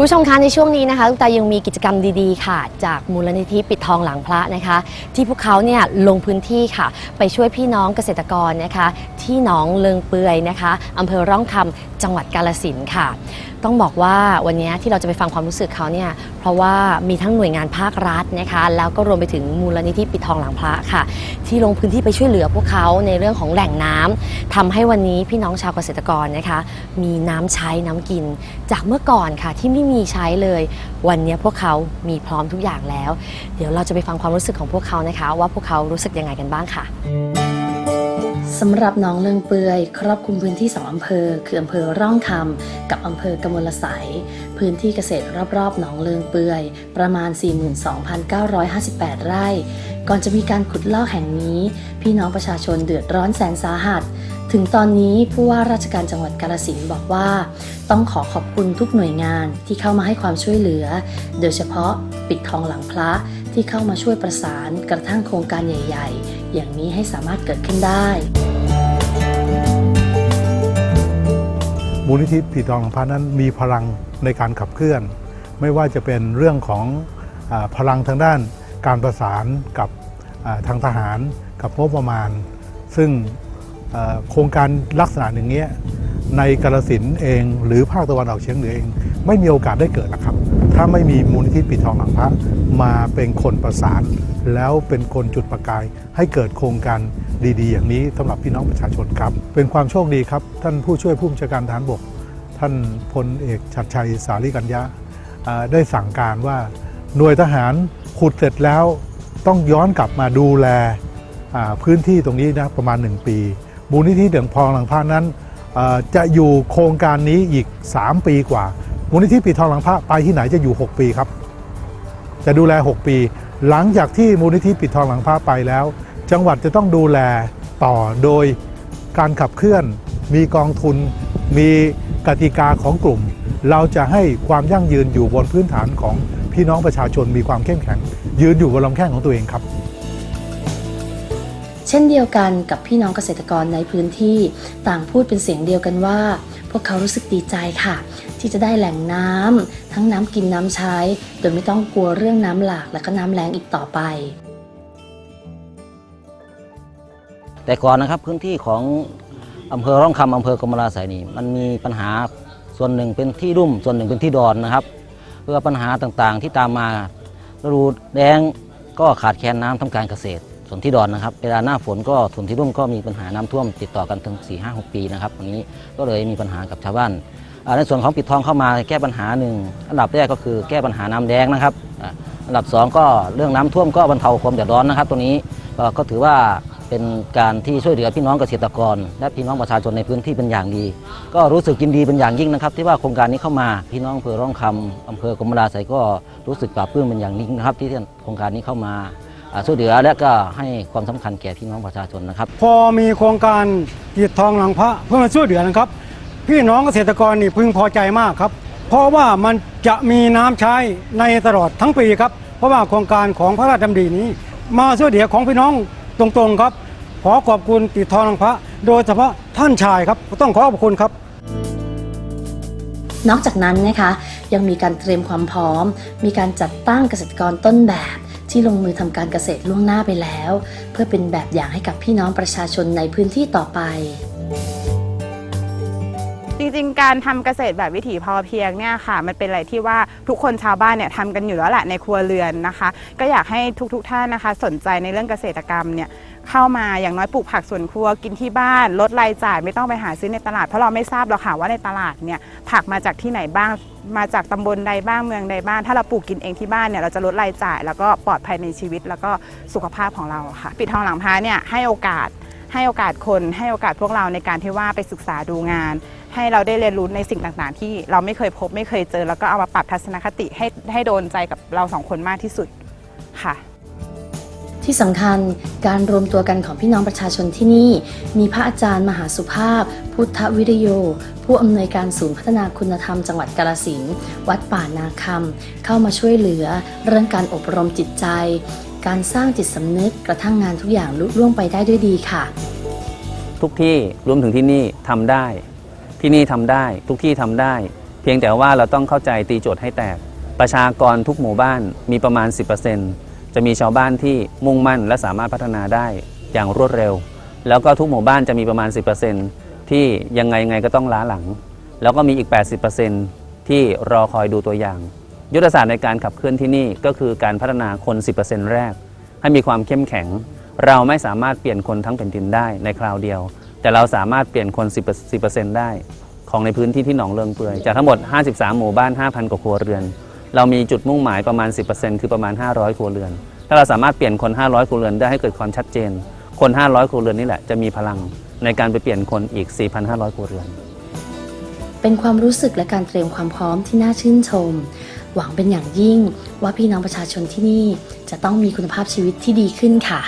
คุณผู้ชมคะในช่วงนี้นะคะลูกตายังมีกิจกรรมดีๆ ค่ะ จากมูลนิธิปิดทองหลังพระนะคะ ที่พวกเขาเนี่ยลงพื้นที่ค่ะ ไปช่วยพี่น้องเกษตรกรนะคะ ที่หนองเลิงเปือยนะคะอำเภอร่องคำจังหวัดกาลสินค่ะ ต้องบอกว่าวันนี้ที่เราจะไปฟังความรู้สึกเขาเนี่ยเพราะว่ามีทั้งหน่วยงานภาครัฐนะคะ แล้วก็รวมไปถึงมูลนิธิปิดทองหลังพระค่ะ ที่ลงพื้นที่ไปช่วยเหลือพวกเขาในเรื่องของแหล่งน้ำทำให้วันนี้พี่น้องชาวเกษตรกรนะคะ มีน้ำใช้น้ำกิน จากเมื่อก่อนค่ะที่ไม่มีใช้เลย วันนี้พวกเขามีพร้อมทุกอย่างแล้ว เดี๋ยวเราจะไปฟังความรู้สึกของพวกเขานะคะ ว่าพวกเขารู้สึกยังไงกันบ้างค่ะสำหรับหน้องเลิงเปือยครอบคลุมพื้นที่2อำเภอ คืออำเภอร่องคำกับอำเภอกำมลไสยพื้นที่เกษตรรอบๆหนองเลิงเปือย ประมาณ 42,958 ไร่ ก่อนจะมีการขุดลอกแห่งนี้ พี่น้องประชาชนเดือดร้อนแสนสาหัส ถึงตอนนี้ผู้ว่าราชการจังหวัดกาลสินบอกว่า ต้องขอขอบคุณทุกหน่วยงานที่เข้ามาให้ความช่วยเหลือ โดยเฉพาะปิดทองหลังพระที่เข้ามาช่วยประสานกระทั่งโครงการใหญ่ ๆ อย่างนี้ให้สามารถเกิดขึ้นได้มูลนิธิผีทองหลังพระนั้นมีพลังในการขับเคลื่อน ไม่ว่าจะเป็นเรื่องของอพลังทางด้านการประสานกับทางทหารกับงบประมาณ ซึ่ง โครงการลักษณะอย่างเงี้ยในกาลสินเองหรือภาคตะวันออกเฉียงเหนือเอง ไม่มีโอกาสได้เกิดนะครับ ถ้าไม่มีมูลนิธิปิดทองหลังพระมาเป็นคนประสาน แล้วเป็นคนจุดประกาย ให้เกิดโครงการดีๆ อย่างนี้สำหรับพี่น้องประชาชนครับ เป็นความโชคดีครับ ท่านผู้ช่วยผู้บัญชาการทหารบก ท่านพลเอกชัดชัยสารีกัญญาได้สั่งการว่าหน่วยทหารขุดเสร็จแล้วต้องย้อนกลับมาดูแลพื้นที่ตรงนี้นะประมาณ 1 ปี มูลนิธิเดืองพองหลังพระนั้นจะอยู่โครงการนี้อีก 3 ปีกว่า มูลนิธิปีทองหลังพระไปที่ไหนจะอยู่ 6 ปีครับ จะดูแล 6 ปี หลังจากที่มูลนิธิปิดทองหลังพระไปแล้ว จังหวัดจะต้องดูแลต่อโดยการขับเคลื่อน มีกองทุน มีกติกาของกลุ่ม เราจะให้ความยั่งยืนอยู่บนพื้นฐานของพี่น้องประชาชนมีความเข้มแข็ง ยืนอยู่บนลำแข้งของตัวเองครับ เช่นเดียวกันกับพี่น้องเกษตรกรในพื้นที่ต่างพูดเป็นเสียงเดียวกันว่า พวกเขารู้สึกดีใจค่ะ ที่จะได้แหล่งน้ำทั้งน้ำกินน้ำใช้ โดยไม่ต้องกลัวเรื่องน้ำหลากและก็น้ำแล้งอีกต่อไป แต่ก่อนนะครับพื้นที่ของอำเภอร่องคำอำเภอกมลาไสยนี่มันมีปัญหาส่วนหนึ่งเป็นที่รุ่ม ส่วนหนึ่งเป็นที่ดอนนะครับ เพื่อปัญหาต่างๆที่ตามมาฤดูแล้งก็ขาดแคลนน้ำทำการเกษตร ส่วนที่ดอนนะครับ เวลาหน้าฝนก็ส่วนที่รุ่มก็มีปัญหาน้ำท่วมติดต่อกันถึง4 5 6 ปีนะครับตรงนี้ก็เลยมีปัญหากับชาวบ้านในส่วนของปิดทองเข้ามาแก้ปัญหาหนึ่งอันดับแรกก็คือแก้ปัญหาน้ำแดงนะครับอันดับสองก็เรื่องน้ำท่วมก็บรรเทาความเดือดร้อนนะครับตรงนี้ก็ถือว่าเป็นการที่ช่วยเหลือพี่น้องเกษตรกร และพี่น้องประชาชนในพื้นที่เป็นอย่างดี ก็รู้สึกยินดีเป็นอย่างยิ่งนะครับ ที่ว่าโครงการนี้เข้ามาพี่น้องอำเภอร่องคำอำเภอกรมราไสก็รู้สึกปลาบปลื้มเป็นอย่างยิ่งนะครับ ที่โครงการนี้เข้ามา อ่าช่วยเหลือและก็ให้ความสำคัญแก่พี่น้องประชาชนนะครับ พอมีโครงการกีดทองหลังพระเพื่อมาช่วยเหลือนะครับ พี่น้องเกษตรกรนี่พึงพอใจมากครับ เพราะว่ามันจะมีน้ำใช้ในตลอดทั้งปีครับ เพราะว่าโครงการของพระราชดำรินี้ มาช่วยเหลือของพี่น้องตรงๆครับ ขอขอบคุณกีดทองหลังพระ โดยเฉพาะท่านชายครับต้องขอขอบคุณครับนอกจากนั้นนะคะยังมีการเตรียมความพร้อม มีการจัดตั้งเกษตรกรต้นแบบ ที่ลงมือทำการเกษตรล่วงหน้าไปแล้ว เพื่อเป็นแบบอย่างให้กับพี่น้องประชาชนในพื้นที่ต่อไป จริงๆ การทำเกษตรแบบวิถีพอเพียงเนี่ยค่ะ มันเป็นอะไรที่ว่าทุกคนชาวบ้านเนี่ยทำกันอยู่แล้วแหละในครัวเรือนนะคะ ก็อยากให้ทุกๆท่านนะคะ สนใจในเรื่องเกษตรกรรมเนี่ยเข้ามาอย่างน้อยปลูกผักสวนครัวกินที่บ้าน ลดรายจ่ายไม่ต้องไปหาซื้อในตลาดเพราะเราไม่ทราบหรอกค่ะว่าในตลาดเนี่ยผักมาจากที่ไหนบ้างมาจากตำบลใดบ้างเมืองใดบ้าง ถ้าเราปลูกกินเองที่บ้านเนี่ยเราจะลดรายจ่าย แล้วก็ปลอดภัยในชีวิตแล้วก็สุขภาพของเราค่ะ ปิดทองหลังพระเนี่ยให้โอกาสให้โอกาสคนให้โอกาสพวกเราในการที่ว่าไปศึกษาดูงาน ให้เราได้เรียนรู้ในสิ่งต่างๆ ที่เราไม่เคยพบไม่เคยเจอ แล้วก็เอามาปรับทัศนคติให้ให้โดนใจกับเราสองคนมากที่สุดค่ะ ที่สำคัญการรวมตัวกันของพี่น้องประชาชนที่นี่ มีพระอาจารย์มหาสุภาพ พุทธวิริโย ผู้อำนวยการศูนย์พัฒนาคุณธรรมจังหวัดกาลสินธุ์วัดป่านาคำเข้ามาช่วยเหลือเรื่องการอบรมจิตใจ การสร้างจิตสำนึกกระทั่งงานทุกอย่างลุล่วงไปได้ด้วยดีค่ะ ทุกที่รวมถึงที่นี่ทำได้ ที่นี่ทำได้ทุกที่ทำได้ เพียงแต่ว่าเราต้องเข้าใจตีโจทย์ให้แตก ประชากรทุกหมู่บ้านมีประมาณ 10%จะมีชาวบ้านที่มุ่งมั่นและสามารถพัฒนาได้อย่างรวดเร็ว แล้วก็ทุกหมู่บ้านจะมีประมาณ 10%ที่ยังไงยังไงก็ต้องล้าหลัง แล้วก็มีอีก 80%ที่รอคอยดูตัวอย่าง ยุทธศาสตร์ในการขับเคลื่อนที่นี่ก็คือการพัฒนาคน 10%แรก ให้มีความเข้มแข็ง เราไม่สามารถเปลี่ยนคนทั้งแผ่นดินได้ในคราวเดียว แต่เราสามารถเปลี่ยนคน 10%10% ได้ของในพื้นที่ที่หนองเลิงเปื่อยจากทั้งหมด 53 หมู่บ้าน 5,000 กว่าครัวเรือน เรามีจุดมุ่งหมายประมาณ 10%คือประมาณ 500 ครัวเรือน ถ้าเราสามารถเปลี่ยนคน 500 ครัวเรือนได้ให้เกิดความชัดเจน คน 500 ครัวเรือนนี่แหละจะมีพลังในการไปเปลี่ยนคนอีก 4,500 ครัวเรือน เป็นความรู้สึกและการเตรียมความพร้อมที่น่าชื่นชม หวังเป็นอย่างยิ่งว่าพี่น้องประชาชนที่นี่จะต้องมีคุณภาพชีวิตที่ดีขึ้นค่ะ